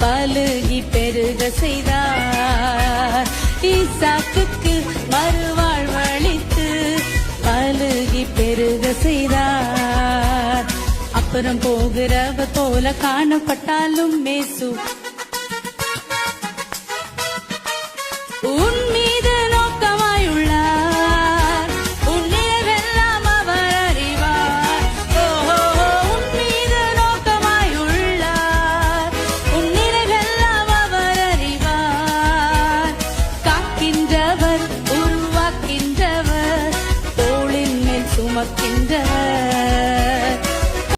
பழுகி பெருக செய்தார். ஈசாக்குக்கு மறுவாழ்வழித்து பழுகி பெருக செய்தார். அப்புறம் போகிறவர் போல காணப்பட்டாலும் மேசு சுமக்கின்ற